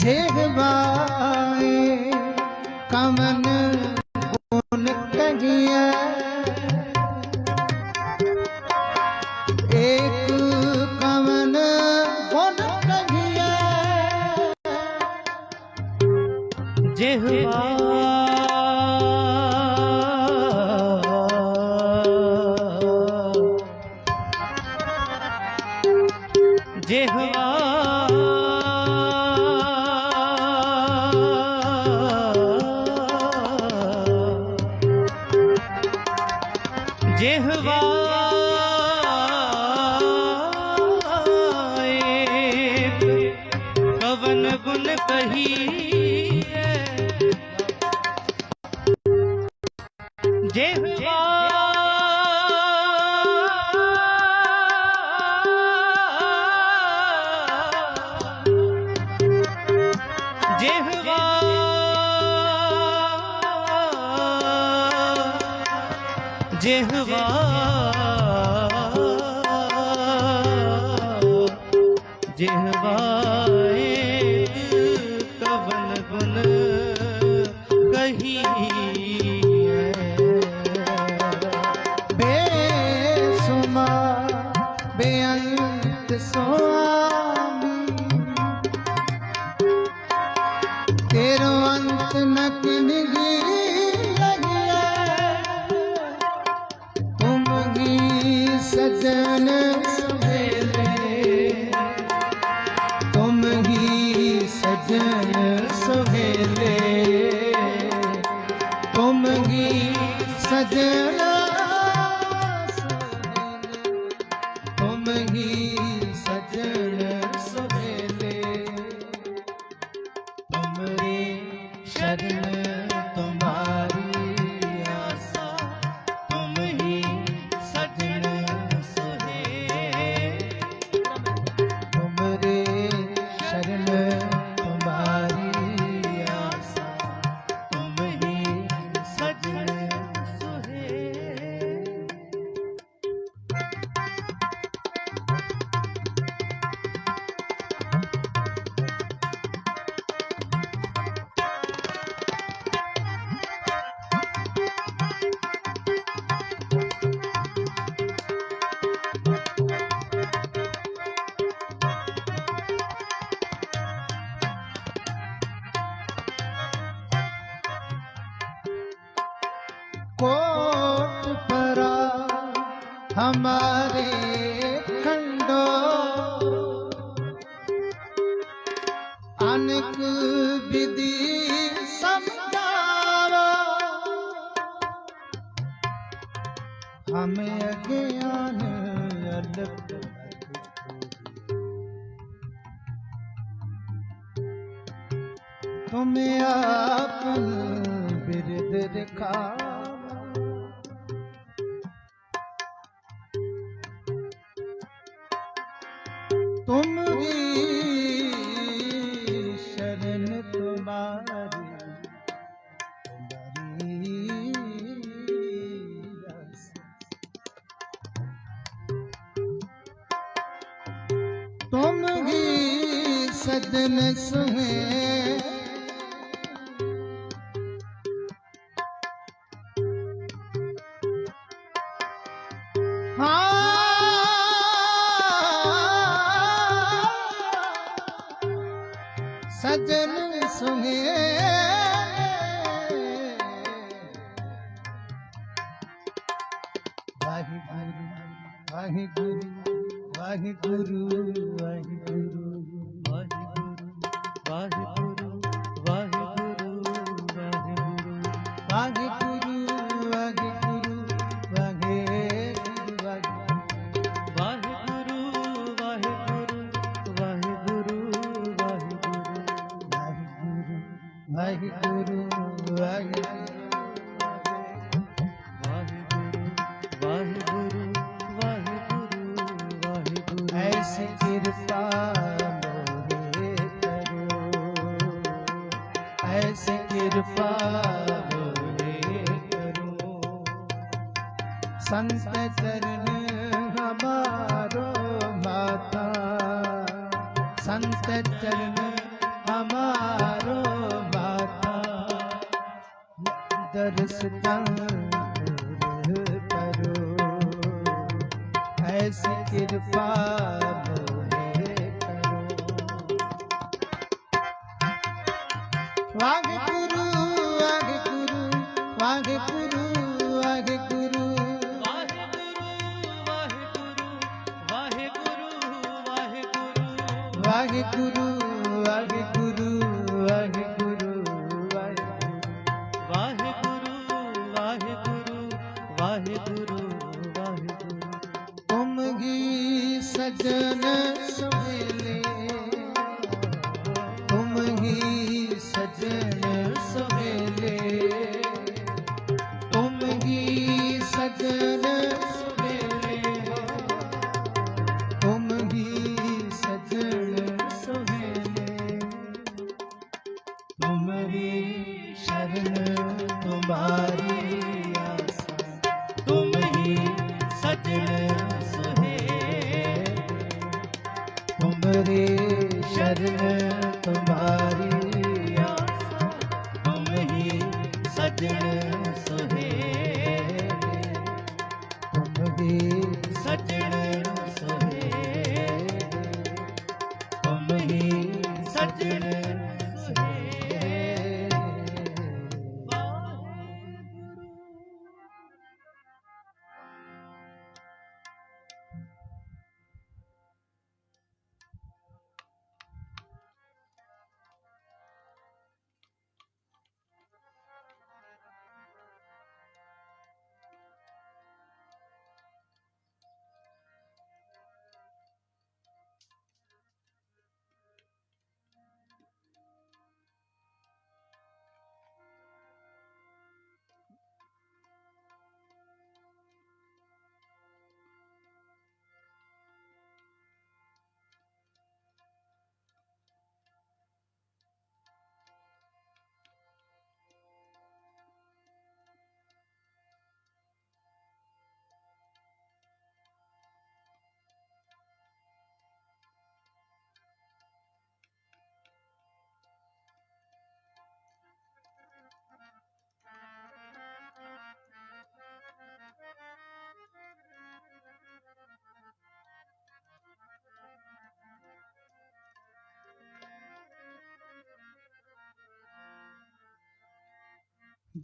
जेहवाए कमन गुण कहिया एक कमन गुण कहिया जेहवा जेहवा ਜਿਹਵਾ। ਜਿਹਵਾ ਕਵਨ ਗੁਣ ਕਹੀਏ ਬੇਸੁਮਾ ਬੇਅੰਤ ਸੁਆਮੀ। ਤੇਰੋ ਅੰਤ ਨ ਕਿਨਹੀ जन कोट परा हमारे खंडो अनक विधि समझावा हमें अज्ञान अलग तुम्हें आपन बिरद दिखावा ਗੁਣ ਸੁਹੇ ਵਾਹਿਗੁਰੂ ਵਾਹਿਗੁਰੂ चरण हमारो माता दर्शता ਵਾਹਿਗੁਰੂ ਤੁਮਰੀ ਸ਼ਰਨ ਤੁਮਾਰੀ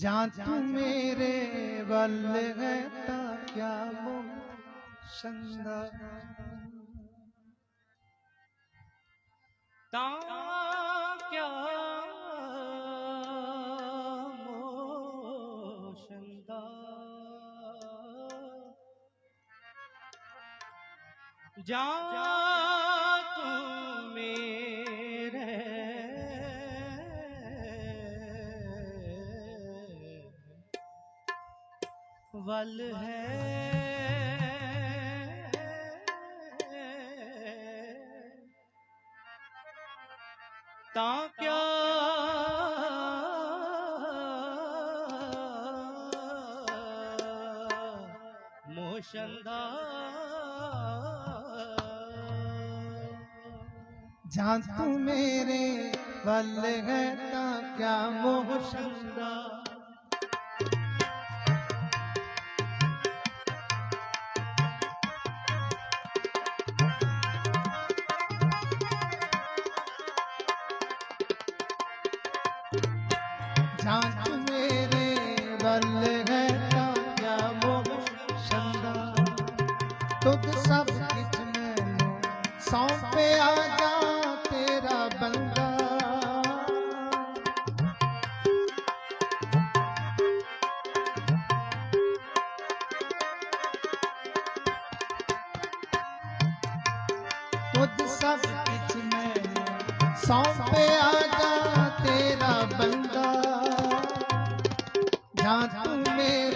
जहाँ तू मेरे बल है क्या वो संदा ता क्या मोशंदा जा ਵੱਲ ਹੈ। ਤਾਂ ਕਿਆ ਮੋਸ਼ਨ ਜਾਂ ਤੂੰ ਮੇਰੇ ਵੱਲ ਹੈ ਤਾਂ ਕਿਆ ਮੋਹ ਸੰਦਾ ਜਾਂ ਤੂੰ ਮੇਰੇ ਵੱਲ ਹੈ ਤਾਂ ਕਿਆ ਮੋਹ ਸੰਦਾ ਤੁਧ ਸਭ ਕਿਛ ਮੈਨੂੰ ਸੌਂਪਿਆ ਜਾ ਤੇਰਾ ਬੰਦਾ। ਤੁਧ ਸਭ ਕਿਛ ਮੈਨੂੰ ਸੌਂਪਿਆ সাধু মেরে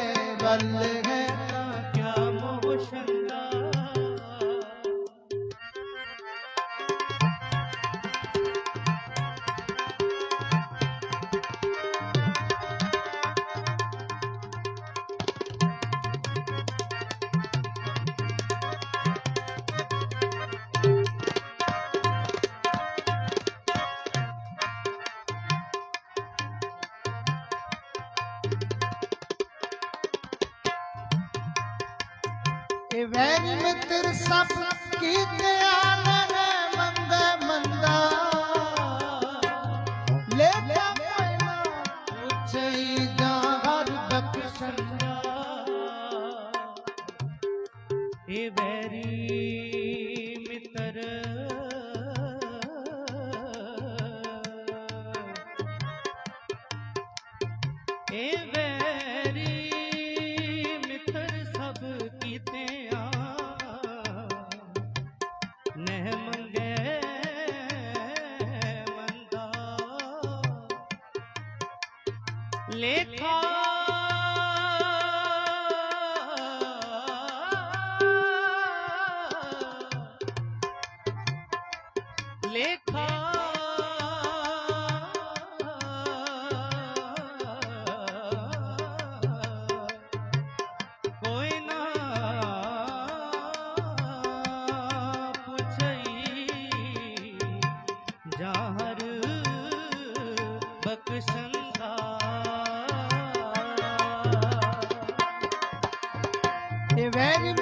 ਵੈਰੀ ਮਿੱਤਰ ਸਭ ਕੀਤੇ very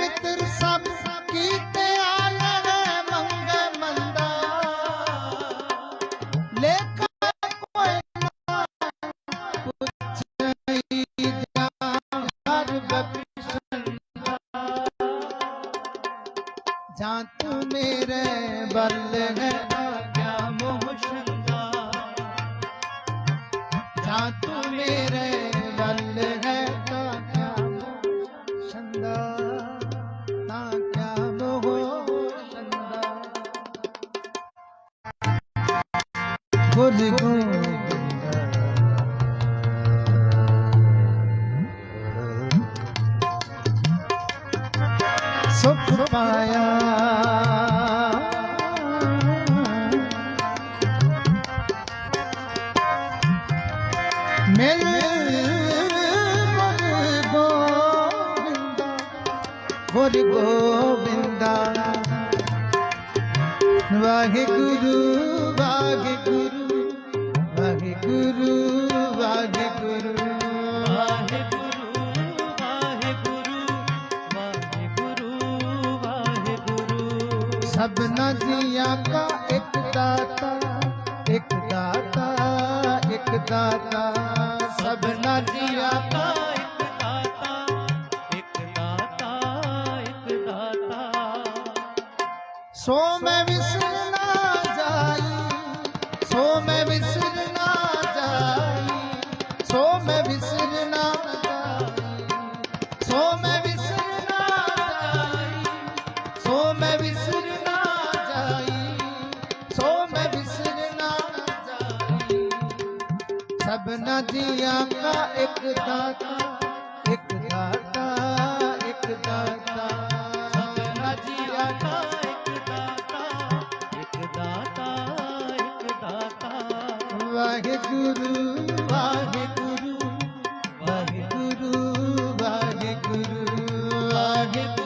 করি গো ਸਭਨਾ ਦੀਆਂ ਕਾ ਇੱਕ ਦਾਤਾ ਇੱਕ ਦਾਤਾ ਇੱਕ ਦਾਤਾ। ਸਭਨਾ ਦੀਆਂ ਕਾ ਇੱਕ ਦਾਤਾ ਇੱਕ ਦਾਤਾ ਇੱਕ ਦਾਤਾ। ਵਾਹਿਗੁਰੂ ਵਾਹਿਗੁਰੂ ਵਾਹਿਗੁਰੂ ਵਾਹਿਗੁਰੂ। ਵਾਹਿਗੁਰੂ।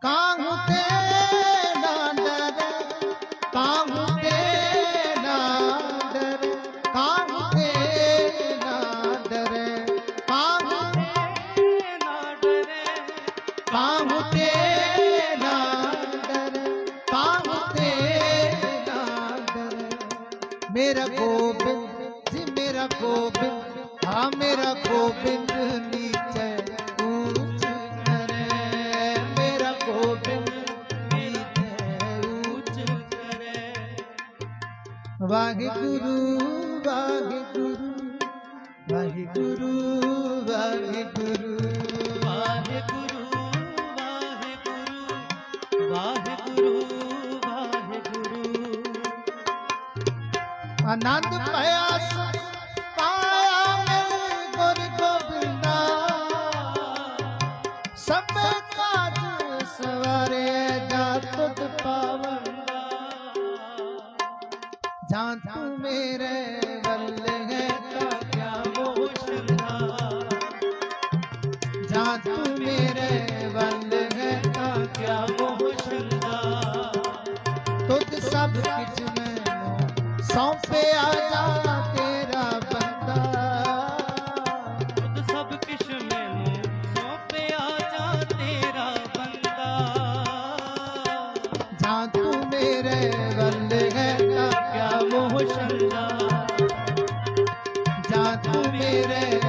God ਵਾਹਿਗੁਰੂ ਵਾਹਿਗੁਰੂ ਵਾਹਿਗੁਰੂ ਵਾਹਿਗੁਰੂ। ਵਾਹਿਗੁਰੂ ਵਾਹਿਗੁਰੂ ਵਾਹਿਗੁਰੂ ਵਾਹਿਗੁਰੂ। ਆਨੰਦ ਪਿਆ तू मेरे गल है तो क्या वो शर्मा जा तू मेरे गल है तो क्या वो शर्मा तुझ सब किच में सौंपे आ जा रे